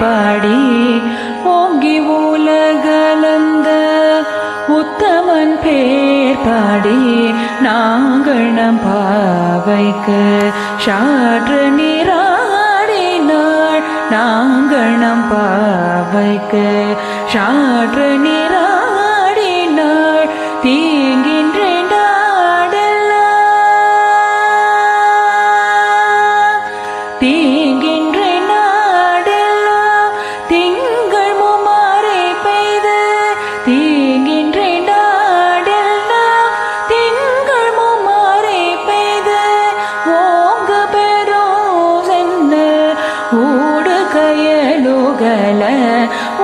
பாடி ஓங்கி உலகலந்த உத்தமன் பேர் பாடி நாங்கள் நம் பாவைக்கு சாற்று நீராடினாள் நாங்கள் நம் பாவைக்கு. சாற்று நீராடினாள் தீ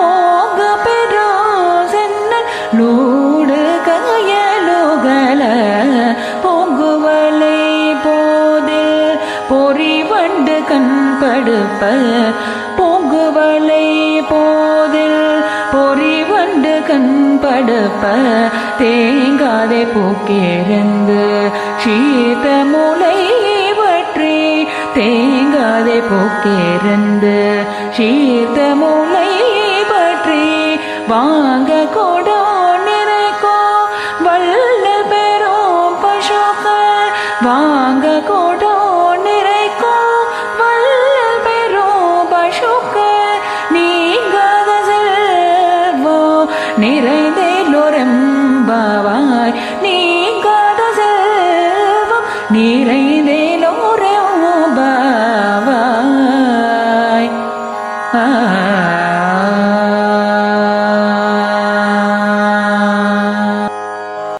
ஓங்க பெரும் சென்ன நூடு பொங்குவலை போதில் பொறி வண்டு கண்படுப்ப பொங்குவலை போதில் பொறி கண்படுப்ப தேங்காதை பூக்கிருந்து சீத முளை பற்றி தேங்காதை பூக்கிருந்து சீத வாங்க கொடோ நிறைக்கோ வல்ல பெரோ பசுக்கள் வாங்க கொடோ நிறைக்கோ வல்ல பெரோ பசுக்கள் நீங்காத செல்வோ நிறைந்தேலோரெம்பவாய் நீங்காத செல்வம் நிறைந்தேலோரெம்பவாய். ஆ.